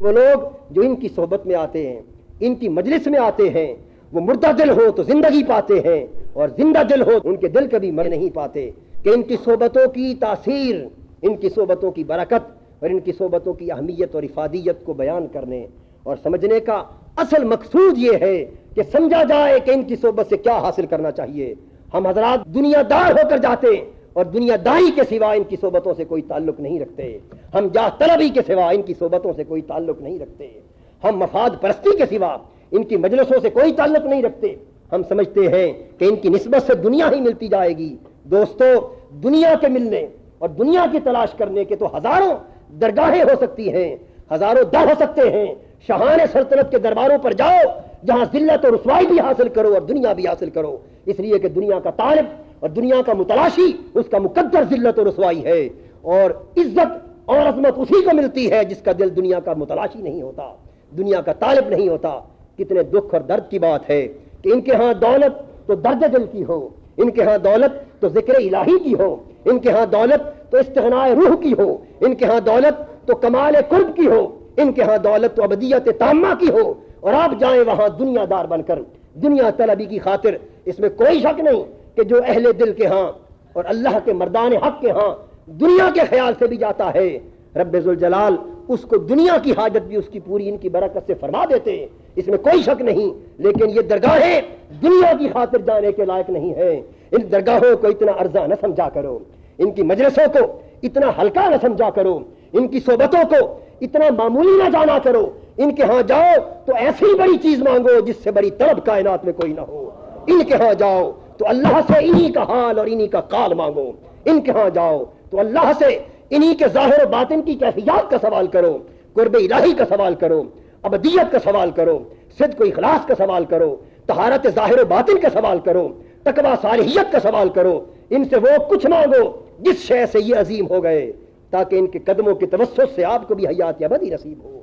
وہ لوگ جو ان کی صحبت میں آتے ہیں، ان کی مجلس میں آتے ہیں، وہ مردہ دل ہو تو زندگی پاتے ہیں، اور زندہ دل ہو ان کے دل کبھی مر نہیں پاتے۔ کہ ان کی صحبتوں کی تاثیر، ان کی صحبتوں کی برکت اور ان کی صحبتوں کی اہمیت اور افادیت کو بیان کرنے۔ اور سمجھنے کا اصل مقصود یہ ہے کہ سمجھا جائے کہ ان کی صحبت سے کیا حاصل کرنا چاہیے۔ ہم حضرات دنیا دار ہو کر جاتے ہیں اور دنیا داری کے سوا ان کی صحبتوں سے کوئی تعلق نہیں رکھتے۔ ہم جا طلبی کے سوا ان کی صحبتوں سے کوئی تعلق نہیں رکھتے۔ ہم مفاد پرستی کے سوا ان کی مجلسوں سے کوئی تعلق نہیں رکھتے۔ ہم سمجھتے ہیں کہ ان کی نسبت سے دنیا ہی ملتی جائے گی۔ دوستو، دنیا کے ملنے اور دنیا کی تلاش کرنے کے تو ہزاروں درگاہیں ہو سکتی ہیں، ہزاروں در ہو سکتے ہیں۔ شہان سلطنت کے درباروں پر جاؤ، جہاں ذلت اور رسوائی بھی حاصل کرو اور دنیا بھی حاصل کرو۔ اس لیے کہ دنیا کا طالب اور دنیا کا متلاشی، اس کا مقدر ذلت و رسوائی ہے۔ اور عزت اور عظمت اسی کو ملتی ہے جس کا دل دنیا کا متلاشی نہیں ہوتا، دنیا کا طالب نہیں ہوتا۔ کتنے دکھ اور درد کی بات ہے کہ ان کے ہاں دولت تو درد دل کی ہو ان کے ہاں دولت تو ذکر الہی کی ہو ان کے ہاں دولت تو استغناء روح کی ہو ان کے ہاں دولت تو کمال قرب کی ہو ان کے ہاں دولت تو ابدیت تامہ کی ہو اور آپ جائیں وہاں دنیا دار بن کر، دنیا طلبی کی خاطر، اس میں کوئی شک نہیں کہ جو اہل دل کے ہاں اور اللہ کے مردان حق کے ہاں دنیا کے خیال سے بھی جاتا ہے، رب ذوالجلال اس کو دنیا کی حاجت بھی اس کی پوری ان کی برکت سے فرما دیتے ہیں۔ اس میں کوئی شک نہیں، لیکن یہ درگاہیں دنیا کی خاطر جانے کے لائق نہیں ہے ان درگاہوں کو اتنا ارزا نہ سمجھا کرو، ان کی مجلسوں کو اتنا ہلکا نہ سمجھا کرو، ان کی صحبتوں کو اتنا معمولی نہ جانا کرو۔ ان کے ہاں جاؤ تو ایسی بڑی چیز مانگو جس سے بڑی طلب کائنات میں کوئی نہ ہو۔ ان کے ہاں جاؤ تو اللہ سے انہی کا حال اور انہی کا کال مانگو۔ ان کے ہاں جاؤ۔ تو اللہ سے انہی کے ظاہر و باطن کی کیفیات کا سوال کرو۔ قرب الہی کا سوال کرو۔ ابدیت کا سوال کرو۔ صدق و اخلاص کا سوال کرو۔ طہارت ظاہر و باطن کا سوال کرو۔ تقوی صالحیت کا سوال کرو۔ ان سے وہ کچھ مانگو جس شے سے یہ عظیم ہو گئے، تاکہ ان کے قدموں کے توسط سے آپ کو بھی حیات ابدی نصیب ہو۔